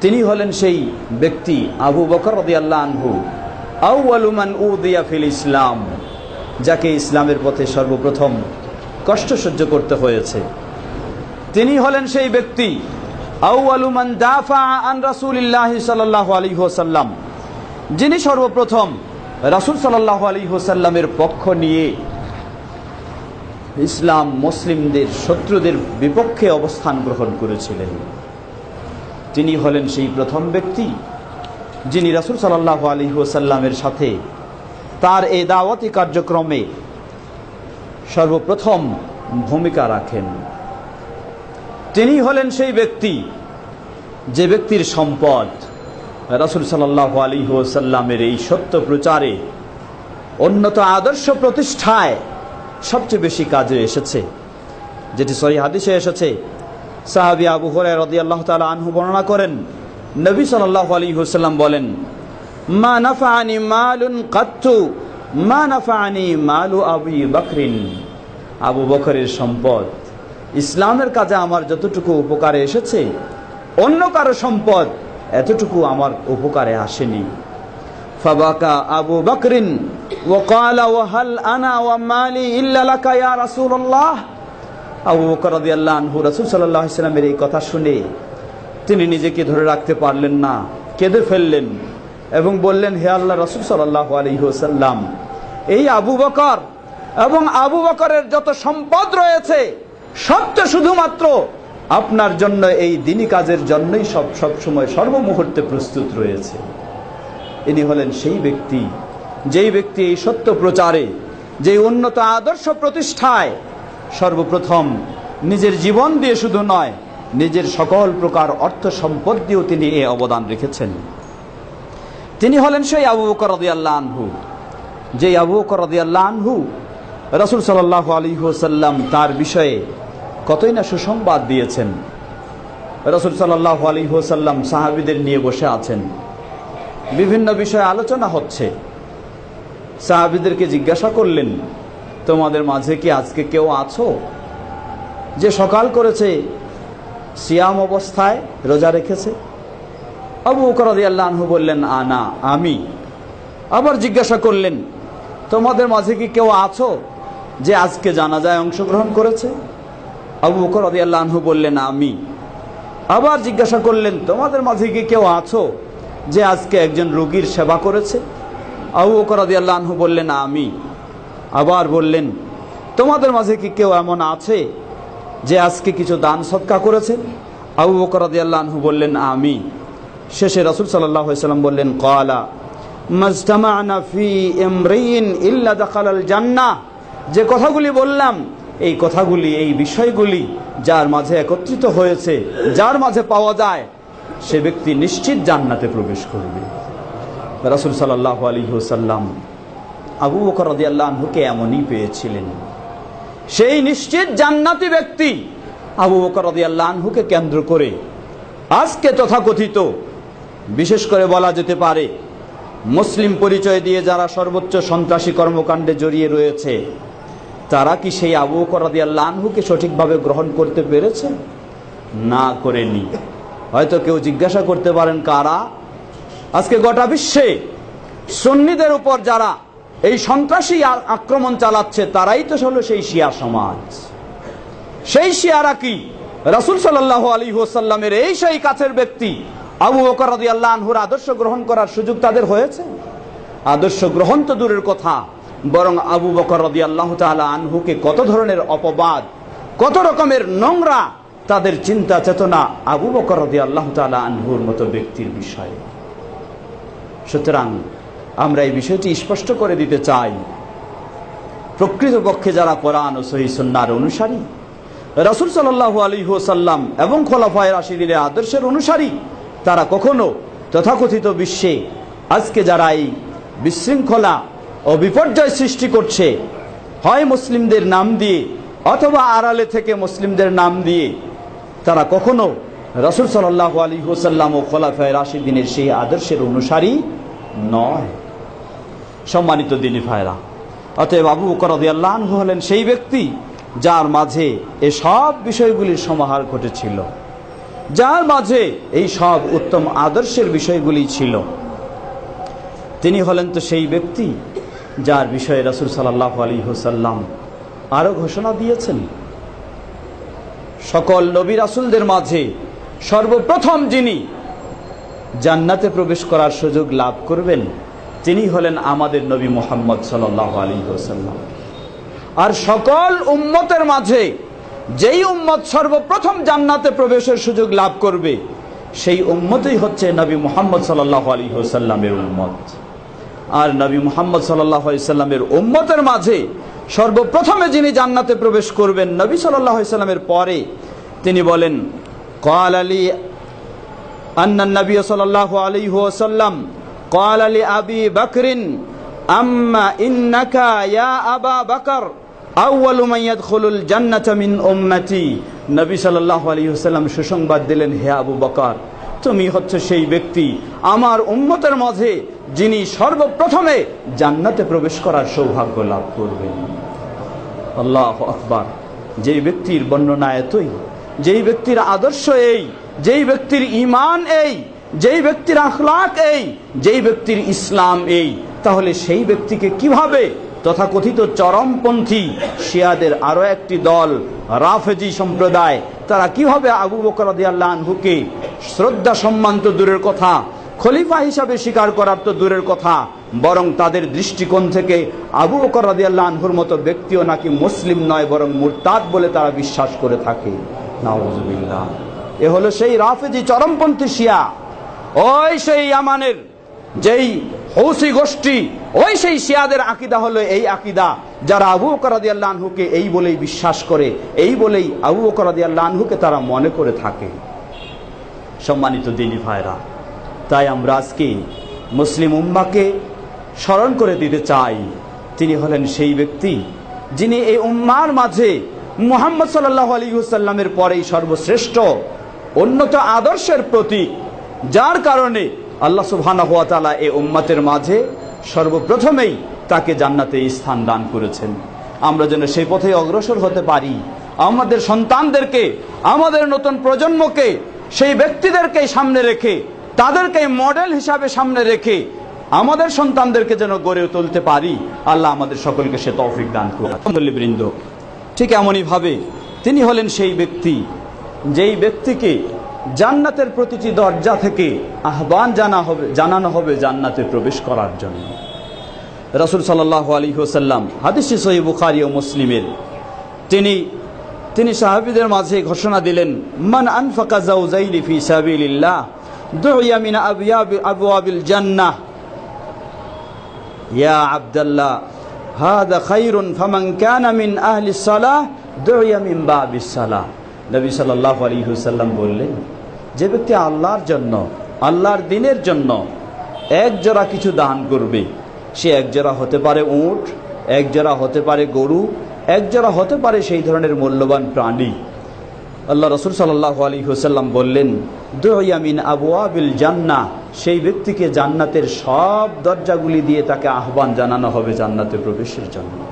তিনি হলেন সেই ব্যক্তি আবু বকর আনহু। ফিল ইসলাম, যাকে ইসলামের পথে সর্বপ্রথম কষ্ট সহ্য করতে হয়েছে। তিনি হলেন সেই ব্যক্তি আউআলুমান দাফা আন ওয়াসাল্লাম, যিনি সর্বপ্রথম রাসূল সাল্লাল্লাহু আলাইহি হোসাল্লামের পক্ষ নিয়ে ইসলাম মুসলিমদের, শত্রুদের বিপক্ষে অবস্থান গ্রহণ করেছিলেন। তিনি হলেন সেই প্রথম ব্যক্তি, যিনি রাসুল সাল্লাহ আলী ওসাল্লামের সাথে তার এই দাওয়াতি কার্যক্রমে সর্বপ্রথম ভূমিকা রাখেন। তিনি হলেন সেই ব্যক্তি, যে ব্যক্তির সম্পদ রাসুল সাল্লাহ আলী ওসাল্লামের এই সত্য প্রচারে, উন্নত আদর্শ প্রতিষ্ঠায় সবচেয়ে বেশি কাজে এসেছে। যেটি সহি হাদিসে এসেছে সাহাবি আবু হরাই রদি আল্লাহ তালা আনহু বর্ণনা করেন, নবী সাল্লাহ আলী হুসাল্লাম বলেন, মা নাফানি মালুন কাত্তু, মা নাফানি মালু আবু বকরিন। আবু বকরের সম্পদ, ইসলামের কাজে আমার যতটুকু উপকারে এসেছে, অন্য কারও সম্পদ এতটুকু আমার উপকারে আসেনি। ফাবাকা আবু বকরিন ওকালা ওয়াহাল আনা, ওয়া মালি ইল্লা লাকা, ইয়া রাসূলুল্লাহ? আবু বকর রাদিয়াল্লাহু আনহু রাসূল এই কথা শুনে তিনি নিজেকে ধরে রাখতে পারলেন না, কেঁদে ফেললেন এবং বললেন, হে আল্লাহ রাসূল সাল্লাল্লাহু আলাইহি এই আবু বকর এবং আবু বকরের যত সম্পদ রয়েছে সব শুধুমাত্র আপনার জন্য, এই দিনী কাজের জন্যই সব সব সময় সর্বমুহূর্তে প্রস্তুত রয়েছে। ইনি হলেন সেই ব্যক্তি, যেই ব্যক্তি এই সত্য প্রচারে, যেই উন্নত আদর্শ প্রতিষ্ঠায় সর্বপ্রথম, নিজের জীবন দিয়ে শুধু নয়, নিজের সকল প্রকার অর্থ সম্পদ দিয়েও তিনি এ অবদান রেখেছেন। তিনি হলেন সেই আবু বকর আনহু। যে আবু বকর আনহু, রসুল সাল্লাহ আলী সাল্লাম তার বিষয়ে কতই না সুসংবাদ দিয়েছেন। রসুল সাল্লাহ আলী সাল্লাম সাহাবিদের নিয়ে বসে আছেন। বিভিন্ন বিষয়ে আলোচনা হচ্ছে। সাহাবিদেরকে জিজ্ঞাসা করলেন তোমাদের মাঝে কি আজকে কেউ আছো? যে সকাল করেছে, সিয়াম অবস্থায় রোজা রেখেছে। আবু করদি আল্লাহু বললেন, আনা, আমি। আবার জিজ্ঞাসা করলেন, তোমাদের মাঝে কি কেউ আছো যে আজকে জানাজায় অংশগ্রহণ করেছে? আবু করদি আল্লাহু বললেন, আমি। আবার জিজ্ঞাসা করলেন, তোমাদের মাঝে কি কেউ আছো যে আজকে একজন রোগীর সেবা করেছে? আবু করদি আল্লাহু বললেন, আমি। আবার বললেন, তোমাদের মাঝে কি কেউ এমন আছে যে আজকে কিছু দান সৎকা করেছে? আবু বকর রাদিয়াল্লাহু বললেন, আমি। শেষে রাসূল আলাইহি সাল্লাম বললেন, ক্বালা, মাজতামা'না ফি ইমরিন ইল্লা দাখালাল জান্নাহ। যে কথাগুলি বললাম, এই কথাগুলি, এই বিষয়গুলি যার মাঝে একত্রিত হয়েছে, যার মাঝে পাওয়া যায়, সে ব্যক্তি নিশ্চিত জান্নাতে প্রবেশ করবে। রাসূল সাল্লাল্লাহু আলাইহি ওয়াসাল্লাম আবু বকর রাদিয়াল্লাহুকে এমনই পেয়েছিলেন। সেই নিশ্চিত জান্নাতি ব্যক্তি আবু বকর রাদিয়াল্লাহুকে কেন্দ্র করে আজকে তথাকথিত, বিশেষ করে বলা যেতে পারে, মুসলিম পরিচয় দিয়ে যারা সর্বোচ্চ সন্ত্রাসী কর্মকাণ্ডে জড়িয়ে রয়েছে, তারা কি সেই আবু বকর রাদিয়াল্লাহুকে সঠিকভাবে গ্রহণ করতে পেরেছে? না করেনি। হয়তো কেউ জিজ্ঞাসা করতে পারেন কারা? আজকে গোটা বিশ্বে সুন্নিদের উপর যারা এই সন্ত্রাসী আক্রমণ চালাচ্ছে তারাই তো হলো সেই শিয়া সমাজ। সেই শিয়ারা কি? রাসুল সাল্লাহ আলী হোসাল্লামের এই সেই কাছের ব্যক্তি, আবু বকর আল্লাহ আনহুর আদর্শ গ্রহণ করার সুযোগ তাদের হয়েছে? আদর্শ গ্রহণ তো দূরের কথা, বরং আবু বকর রদি আল্লাহ তালা আনহুকে কত ধরনের অপবাদ, কত রকমের নোংরা তাদের চিন্তা চেতনা আবু বকর রদি আল্লাহ তালা আনহুর মতো ব্যক্তির বিষয়ে। সুতরাং আমরা এই বিষয়টি স্পষ্ট করে দিতে চাই। প্রকৃতপক্ষে যারা কোরআন ও সহি সন্ন্যার অনুসারী, রাসুল সাল্লাহু আলী সাল্লাম এবং খোলাফায় রাশিদিনের আদর্শের অনুসারী, তারা কখনো তথাকথিত বিশ্বে আজকে যারা এই বিশৃঙ্খলা ও বিপর্যয় সৃষ্টি করছে, হয় মুসলিমদের নাম দিয়ে অথবা আড়ালে থেকে মুসলিমদের নাম দিয়ে, তারা কখনো রসুল সাল্লাহ আলী হোসাল্লাম ও খোলাফায় রাশিদিনের সেই আদর্শের অনুসারী নয়। সম্মানিত দিনী ভাইরা। অতএব আবু করদিয়াল্লাহ হলেন সেই ব্যক্তি যার মাঝে এসব বিষয়গুলির সমাহার ঘটেছিল। যার মাঝে এই সব উত্তম আদর্শের বিষয়গুলি ছিল। তিনি হলেন তো সেই ব্যক্তি যার বিষয়ে রাসুল সাল্লাহ আলী হোসাল্লাম আরও ঘোষণা দিয়েছেন। সকল নবী রাসুলদের মাঝে সর্বপ্রথম যিনি জান্নাতে প্রবেশ করার সুযোগ লাভ করবেন তিনি হলেন আমাদের নবী মোহাম্মদ সাল্লাহ আলী হোসাল্লাম আর সকল উম্মতের মাঝে যেই উম্মত সর্বপ্রথম জান্নাতে প্রবেশের সুযোগ লাভ করবে, সেই উম্মতই হচ্ছে নবী মোহাম্মদ সাল্লাহ আলী হোসাল্লামের উম্মত। আর নবী মোহাম্মদ সাল্লাহ সাল্লামের উম্মতের মাঝে সর্বপ্রথমে যিনি জান্নাতে প্রবেশ করবেন নবী সাল্লাহ সাল্লামের পরে তিনি বলেন কয়াল আলী আন্নান নবী সাল্লাহ আলী হুয়াসাল্লাম قال لأبي بكر أما إنك يا أبا بكر أول من يدخل الجنة من أمتي নবী সাল্লাহ আলী সাল্লাম সুসংবাদ দিলেন হে আবু বকর তুমি হচ্ছে সেই ব্যক্তি আমার উম্মতের মাঝে যিনি সর্বপ্রথমে জান্নাতে প্রবেশ করার সৌভাগ্য লাভ করবেন আল্লাহ আকবার যেই ব্যক্তির বর্ণনা এতই যেই ব্যক্তির আদর্শ এই যেই ব্যক্তির ইমান এই যেই ব্যক্তির আখলাক এই, যেই ব্যক্তির ইসলাম এই, তাহলে সেই ব্যক্তিকে কীভাবে তথাকথিত চরমপন্থী শিয়াদের আরও একটি দল, রাফেজি সম্প্রদায়, তারা কীভাবে আবু বকর আনহুকে শ্রদ্ধা সম্মান তো দূরের কথা, খলিফা হিসাবে স্বীকার করার তো দূরের কথা, বরং তাদের দৃষ্টিকোণ থেকে আবু বকর আনহুর মতো ব্যক্তিও নাকি মুসলিম নয়, বরং মুরতাদ বলে তারা বিশ্বাস করে থাকে। এ হলো সেই রাফেজি চরমপন্থী শিয়া। ওই সেই আমানের যেই হৌসি গোষ্ঠী, ওই সেই শিয়াদের আকিদা হলো এই আকিদা, যারা আবু আনহুকে এই বলেই বিশ্বাস করে, এই বলেই আবু আনহুকে তারা মনে করে থাকে। সম্মানিত দিনী ভাইরা, তাই আমরা আজকে মুসলিম উম্মাকে স্মরণ করে দিতে চাই। তিনি হলেন সেই ব্যক্তি যিনি এই উম্মার মাঝে মুহাম্মদ সাল্লাহ আলী সাল্লামের পরেই সর্বশ্রেষ্ঠ, উন্নত আদর্শের প্রতীক। যার কারণে আল্লাহ সুবহানা হুয়া এই উম্মাতের মাঝে সর্বপ্রথমেই তাকে জান্নাতে স্থান দান করেছেন। আমরা যেন সেই পথে অগ্রসর হতে পারি। আমাদের সন্তানদেরকে, আমাদের নতুন প্রজন্মকে, সেই ব্যক্তিদেরকে সামনে রেখে তাদেরকে মডেল হিসাবে সামনে রেখে আমাদের সন্তানদেরকে যেন গড়ে তুলতে পারি, আল্লাহ আমাদের সকলকে সে তৌফিক দান করুন বৃন্দ, ঠিক এমনই ভাবে তিনি হলেন সেই ব্যক্তি, যেই ব্যক্তিকে জান্নাতের প্রতিটি দরজা থেকে আহ্বান জানা হবে, জানানো হবে জান্নাতে প্রবেশ করার জন্য। রাসুল সাল্লাহ আলী হোসাল্লাম হাদিস সহি বুখারি ও মুসলিমের। তিনি তিনি সাহাবিদের মাঝে ঘোষণা দিলেন, মান আনফাকা জাউজাইনি ফি সাবিলিল্লাহ, দুইয়া মিন আবিয়াব, আবওয়াবিল জান্নাহ। ইয়া আব্দুল্লাহ, হাদা খাইরুন ফামান কানা মিন আহলি সালাহ, দুইয়া মিন বাবিস সালাহ। নবী সাল্লাল্লাহু আলাইহি ওয়াসাল্লাম বললেন যে ব্যক্তি আল্লাহর জন্য, আল্লাহর দিনের জন্য এক জোড়া কিছু দান করবে, সে এক জোড়া হতে পারে উট, এক জোড়া হতে পারে গরু, এক জোড়া হতে পারে সেই ধরনের মূল্যবান প্রাণী। আল্লাহ রসুল সাল্লাহ আলী হুসাল্লাম বললেন দুয়ামিন আবু আবিল জান্না সেই ব্যক্তিকে জান্নাতের সব দরজাগুলি দিয়ে তাকে আহ্বান জানানো হবে জান্নাতে প্রবেশের জন্য।